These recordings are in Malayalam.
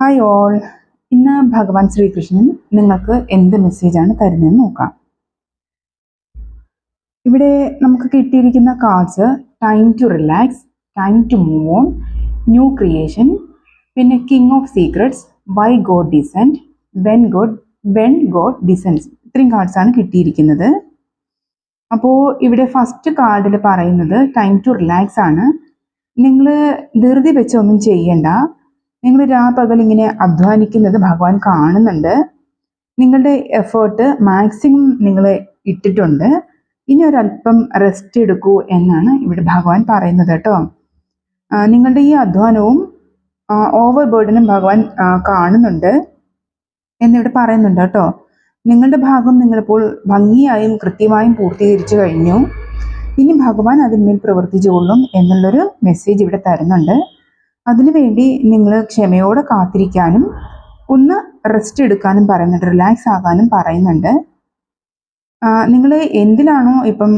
ഹായ് ഓൾ ഇന്ന് ഭഗവാൻ ശ്രീകൃഷ്ണൻ നിങ്ങൾക്ക് എന്ത് മെസ്സേജാണ് തരുന്നതെന്ന് നോക്കാം. ഇവിടെ നമുക്ക് കിട്ടിയിരിക്കുന്ന cards time to relax time to move on new creation പിന്നെ king of secrets why God descent when God when God descends ഇത്രയും കാർഡ്സാണ് കിട്ടിയിരിക്കുന്നത്. അപ്പോൾ ഇവിടെ ഫസ്റ്റ് കാർഡിൽ പറയുന്നത് ടൈം ടു റിലാക്സ് ആണ്. നിങ്ങൾ ധൃതി വെച്ചൊന്നും ചെയ്യണ്ട. നിങ്ങൾ രാപകൽ ഇങ്ങനെ അധ്വാനിക്കുന്നത് ഭഗവാൻ കാണുന്നുണ്ട്. നിങ്ങളുടെ എഫേർട്ട് മാക്സിമം നിങ്ങൾ ഇട്ടിട്ടുണ്ട്. ഇനി ഒരല്പം റെസ്റ്റ് എടുക്കൂ എന്നാണ് ഇവിടെ ഭഗവാൻ പറയുന്നത് കേട്ടോ. നിങ്ങളുടെ ഈ അധ്വാനവും ഓവർ ബേർഡനും ഭഗവാൻ കാണുന്നുണ്ട് എന്നിവിടെ പറയുന്നുണ്ട് കേട്ടോ. നിങ്ങളുടെ ഭാഗം നിങ്ങളിപ്പോൾ ഭംഗിയായും കൃത്യമായും പൂർത്തീകരിച്ചു കഴിഞ്ഞു. ഇനി ഭഗവാൻ അതിന്മേൽ പ്രവർത്തിച്ചുകൊള്ളും എന്നുള്ളൊരു മെസ്സേജ് ഇവിടെ തരുന്നുണ്ട്. അതിനുവേണ്ടി നിങ്ങൾ ക്ഷമയോടെ കാത്തിരിക്കാനും ഒന്ന് റെസ്റ്റ് എടുക്കാനും പറയുന്നുണ്ട് റിലാക്സ് ആകാനും പറയുന്നുണ്ട്. നിങ്ങൾ എന്തിലാണോ ഇപ്പം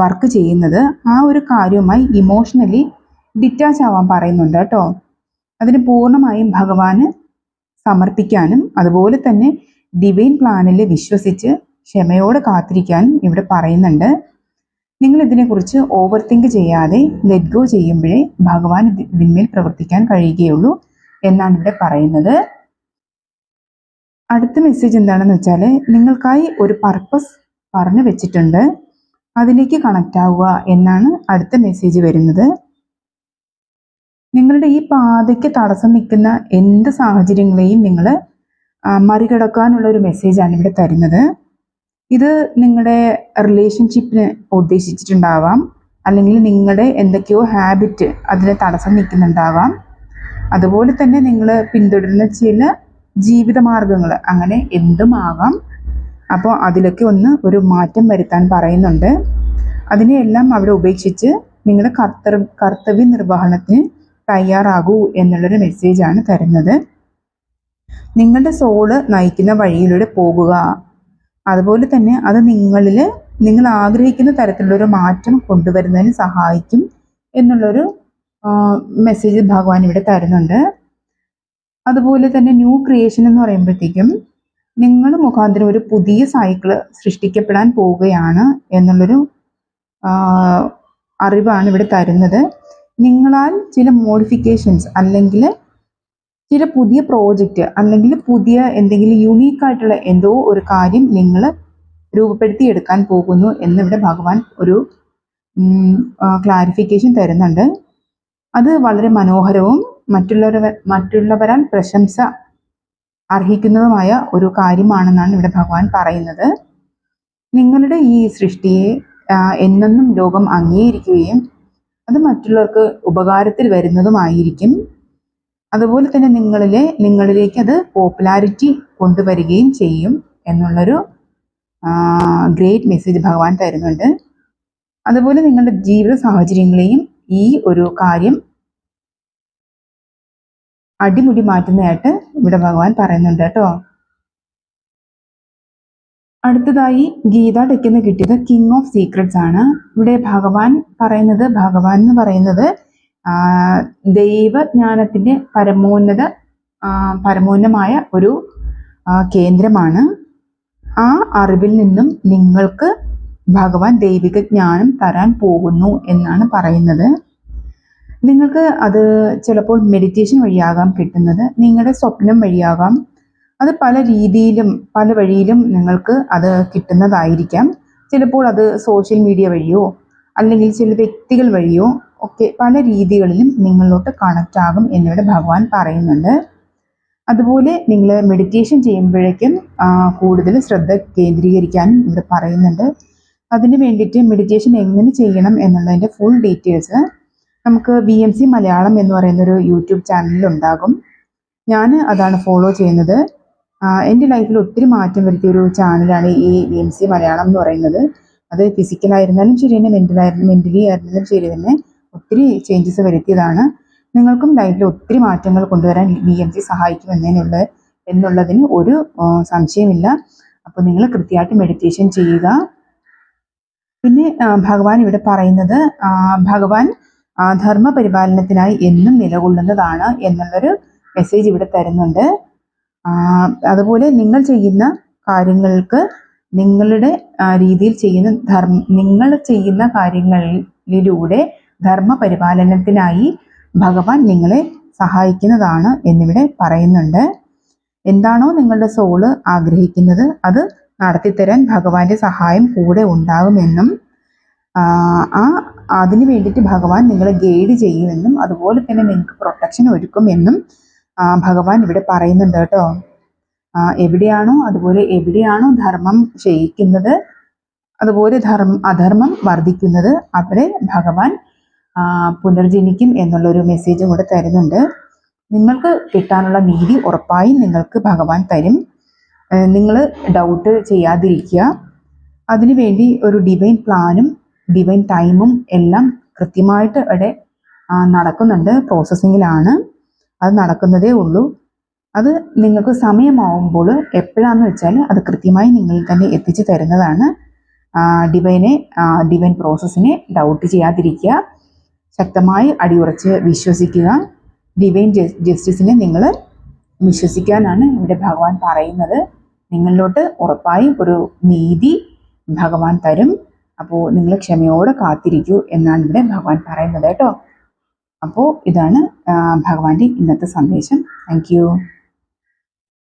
വർക്ക് ചെയ്യുന്നത് ആ ഒരു കാര്യവുമായി ഇമോഷണലി ഡിറ്റാച്ച് ആവാൻ പറയുന്നുണ്ട് കേട്ടോ. അതിന് പൂർണമായും ഭഗവാന് സമർപ്പിക്കാനും അതുപോലെ തന്നെ ഡിവൈൻ പ്ലാനിൽ വിശ്വസിച്ച് ക്ഷമയോടെ കാത്തിരിക്കാനും ഇവിടെ പറയുന്നുണ്ട്. നിങ്ങൾ ഇതിനെക്കുറിച്ച് ഓവർ തിങ്ക് ചെയ്യാതെ ലെറ്റ് ഗോ ചെയ്യുമ്പോഴേ ഭഗവാൻ ഇത് ഇതിന്മേൽ പ്രവർത്തിക്കാൻ കഴിയുകയുള്ളൂ എന്നാണ് ഇവിടെ പറയുന്നത്. അടുത്ത മെസ്സേജ് എന്താണെന്ന് വെച്ചാൽ നിങ്ങൾക്കായി ഒരു പർപ്പസ് പറഞ്ഞു വെച്ചിട്ടുണ്ട്. അതിലേക്ക് കണക്റ്റ് ആവുക എന്നാണ് അടുത്ത മെസ്സേജ് വരുന്നത്. നിങ്ങളുടെ ഈ പാതയ്ക്ക് തടസ്സം നിൽക്കുന്ന എന്ത് സാഹചര്യങ്ങളെയും നിങ്ങൾ മറികടക്കാനുള്ള ഒരു മെസ്സേജാണ് ഇവിടെ തരുന്നത്. ഇത് നിങ്ങളുടെ റിലേഷൻഷിപ്പിനെ ഉദ്ദേശിച്ചിട്ടുണ്ടാവാം. അല്ലെങ്കിൽ നിങ്ങളുടെ എന്തൊക്കെയോ ഹാബിറ്റ് അതിന് തടസ്സം നിൽക്കുന്നുണ്ടാവാം അതുപോലെ തന്നെ നിങ്ങൾ പിന്തുടരുന്ന ചില ജീവിത മാർഗങ്ങൾ അങ്ങനെ എന്തുമാകാം അപ്പോൾ അതിലൊക്കെ ഒന്ന് ഒരു മാറ്റം വരുത്താൻ പറയുന്നുണ്ട്. അതിനെയെല്ലാം അവിടെ ഉപേക്ഷിച്ച് നിങ്ങളുടെ കർത്തവ്യ കർത്തവ്യ നിർവഹണത്തിന് തയ്യാറാകൂ എന്നുള്ളൊരു മെസ്സേജാണ് തരുന്നത്. നിങ്ങളുടെ സോൾ നയിക്കുന്ന വഴിയിലൂടെ പോകുക അതുപോലെ തന്നെ അത് നിങ്ങളിൽ നിങ്ങൾ ആഗ്രഹിക്കുന്ന തരത്തിലുള്ളൊരു മാറ്റം കൊണ്ടുവരുന്നതിന് സഹായിക്കും എന്നുള്ളൊരു മെസ്സേജ് ഭഗവാൻ ഇവിടെ തരുന്നുണ്ട്. അതുപോലെ തന്നെ ന്യൂ ക്രിയേഷൻ എന്ന് പറയുമ്പോഴത്തേക്കും നിങ്ങൾ മുഖാന്തരം ഒരു പുതിയ സൈക്കിൾ സൃഷ്ടിക്കപ്പെടാൻ പോവുകയാണ് എന്നുള്ളൊരു അറിവാണ് ഇവിടെ തരുന്നത്. നിങ്ങളാൽ ചില മോഡിഫിക്കേഷൻസ് അല്ലെങ്കിൽ ചില പുതിയ പ്രോജക്റ്റ് അല്ലെങ്കിൽ പുതിയ എന്തെങ്കിലും യുണീക്ക് ആയിട്ടുള്ള എന്തോ ഒരു കാര്യം നിങ്ങൾ രൂപപ്പെടുത്തിയെടുക്കാൻ പോകുന്നു എന്നിവിടെ ഭഗവാൻ ഒരു ക്ലാരിഫിക്കേഷൻ തരുന്നുണ്ട്. അത് വളരെ മനോഹരവും മറ്റുള്ളവർ മറ്റുള്ളവരാൽ പ്രശംസ അർഹിക്കുന്നതുമായ ഒരു കാര്യമാണെന്നാണ് ഇവിടെ ഭഗവാൻ പറയുന്നത്. നിങ്ങളുടെ ഈ സൃഷ്ടിയെ എന്നും എന്നെന്നും ലോകം അംഗീകരിക്കുകയും അത് മറ്റുള്ളവർക്ക് ഉപകാരത്തിൽ വരുന്നതുമായിരിക്കും. അതുപോലെ തന്നെ നിങ്ങളിലെ നിങ്ങളിലേക്ക് അത് പോപ്പുലാരിറ്റി കൊണ്ടുവരികയും ചെയ്യും എന്നുള്ളൊരു ഗ്രേറ്റ് മെസ്സേജ് ഭഗവാൻ തരുന്നുണ്ട്. അതുപോലെ നിങ്ങളുടെ ജീവിത സാഹചര്യങ്ങളെയും ഈ ഒരു കാര്യം അടിമുടി മാറ്റുന്നതായിട്ട് ഇവിടെ ഭഗവാൻ പറയുന്നുണ്ട് കേട്ടോ. അടുത്തതായി ഗീത ടെക്കിന്ന് കിട്ടിയത് കിങ് ഓഫ് സീക്രട്സ് ആണ്. ഇവിടെ ഭഗവാൻ പറയുന്നത് ഭഗവാൻ എന്ന് പറയുന്നത് ആ, ദൈവജ്ഞാനത്തിന്റെ പരമോന്നത പരമോന്നമായ ഒരു കേന്ദ്രമാണ്. ആ അറിവിൽ നിന്നും നിങ്ങൾക്ക് ഭഗവാൻ ദൈവിക ജ്ഞാനം തരാൻ പോകുന്നു എന്നാണ് പറയുന്നത്. നിങ്ങൾക്ക് അത് ചിലപ്പോൾ മെഡിറ്റേഷൻ വഴിയാകാം കിട്ടുന്നത് നിങ്ങളുടെ സ്വപ്നം വഴിയാകാം. അത് പല രീതിയിലും പല വഴിയിലും നിങ്ങൾക്ക് അത് കിട്ടുന്നതായിരിക്കാം. ചിലപ്പോൾ അത് സോഷ്യൽ മീഡിയ വഴിയോ അല്ലെങ്കിൽ ചില വ്യക്തികൾ വഴിയോ ഒക്കെ പല രീതികളിലും നിങ്ങളിലോട്ട് കണക്റ്റ് ആകും എന്നിവിടെ ഭഗവാൻ പറയുന്നുണ്ട്. അതുപോലെ നിങ്ങൾ മെഡിറ്റേഷൻ ചെയ്യുമ്പോഴേക്കും കൂടുതൽ ശ്രദ്ധ കേന്ദ്രീകരിക്കാനും ഇവിടെ പറയുന്നുണ്ട്. അതിന് വേണ്ടിയിട്ട് മെഡിറ്റേഷൻ എങ്ങനെ ചെയ്യണം എന്നുള്ളതിന്റെ ഫുൾ ഡീറ്റെയിൽസ് നമുക്ക് ബി എം സി മലയാളം എന്ന് പറയുന്ന ഒരു യൂട്യൂബ് ചാനലിൽ ഉണ്ടാകും. ഞാൻ അതാണ് ഫോളോ ചെയ്യുന്നത്. എന്റെ ലൈഫിൽ ഒത്തിരി മാറ്റം വരുത്തിയ ഒരു ചാനലാണ് ഈ ബി എം സി മലയാളം എന്ന് പറയുന്നത്. അത് ഫിസിക്കലായിരുന്നാലും ശരി തന്നെ മെന്റലായിരുന്നു മെന്റലി ആയിരുന്നാലും ശരി തന്നെ. ഒത്തിരി ചേഞ്ചസ് വരുത്തിയതാണ്. നിങ്ങൾക്കും ലൈഫിൽ ഒത്തിരി മാറ്റങ്ങൾ കൊണ്ടുവരാൻ ബി എം സി സഹായിക്കും എന്നതിനുള്ള എന്നുള്ളതിന് ഒരു സംശയമില്ല. അപ്പോൾ നിങ്ങൾ കൃത്യമായിട്ട് മെഡിറ്റേഷൻ ചെയ്യുക. പിന്നെ ഭഗവാൻ ഇവിടെ പറയുന്നത് ഭഗവാൻ ധർമ്മ പരിപാലനത്തിനായി എന്നും നിലകൊള്ളുന്നതാണ് എന്നുള്ളൊരു മെസ്സേജ് ഇവിടെ തരുന്നുണ്ട്. അതുപോലെ നിങ്ങൾ ചെയ്യുന്ന കാര്യങ്ങൾക്ക് നിങ്ങളുടെ രീതിയിൽ ചെയ്യുന്ന ധർമ്മ നിങ്ങൾ ചെയ്യുന്ന കാര്യങ്ങളിലൂടെ ധർമ്മ പരിപാലനത്തിനായി ഭഗവാൻ നിങ്ങളെ സഹായിക്കുന്നതാണ് എന്നിവിടെ പറയുന്നുണ്ട്. എന്താണോ നിങ്ങളുടെ സോൾ ആഗ്രഹിക്കുന്നത് അത് നടത്തിത്തരാൻ ഭഗവാന്റെ സഹായം കൂടെ ഉണ്ടാകുമെന്നും ആ, അതിന് വേണ്ടിയിട്ട് ഭഗവാൻ നിങ്ങളെ ഗൈഡ് ചെയ്യുമെന്നും അതുപോലെ തന്നെ നിങ്ങൾക്ക് പ്രൊട്ടക്ഷൻ ഒരുക്കുമെന്നും ഭഗവാൻ ഇവിടെ പറയുന്നുണ്ട് കേട്ടോ. എവിടെയാണോ അതുപോലെ എവിടെയാണോ ധർമ്മം ക്ഷയിക്കുന്നത് അതുപോലെ ധർമ്മം അധർമ്മം വർദ്ധിക്കുന്നത് അവിടെ ഭഗവാൻ പുനർജനിക്കും എന്നുള്ളൊരു മെസ്സേജും കൂടെ തരുന്നുണ്ട്. നിങ്ങൾക്ക് കിട്ടാനുള്ള നീതി ഉറപ്പായും നിങ്ങൾക്ക് ഭഗവാൻ തരും. നിങ്ങൾ ഡൗട്ട് ചെയ്യാതിരിക്കുക. അതിനുവേണ്ടി ഒരു ഡിവൈൻ പ്ലാനും ഡിവൈൻ ടൈമും എല്ലാം കൃത്യമായിട്ട് ഇവിടെ നടക്കുന്നുണ്ട്. പ്രോസസ്സിങ്ങിലാണ് അത് നടക്കുന്നതേ ഉള്ളൂ. അത് നിങ്ങൾക്ക് സമയമാവുമ്പോൾ എപ്പോഴാന്ന് വെച്ചാൽ അത് കൃത്യമായി നിങ്ങൾ തന്നെ എത്തിച്ചു തരുന്നതാണ്. ഡിവൈനെ ഡിവൈൻ പ്രോസസ്സിനെ ഡൗട്ട് ചെയ്യാതിരിക്കുക. ശക്തമായി അടിയുറച്ച് വിശ്വസിക്കുക. ഡിവൈൻ ജസ് ജസ്റ്റിസിനെ നിങ്ങൾ വിശ്വസിക്കാനാണ് ഇവിടെ ഭഗവാൻ പറയുന്നത്. നിങ്ങളിലോട്ട് ഉറപ്പായും ഒരു നീതി ഭഗവാൻ തരും. അപ്പോൾ നിങ്ങൾ ക്ഷമയോടെ കാത്തിരിക്കൂ എന്നാണ് ഇവിടെ ഭഗവാൻ പറയുന്നത് കേട്ടോ. അപ്പോൾ ഇതാണ് ഭഗവാന്റെ ഇന്നത്തെ സന്ദേശം. താങ്ക്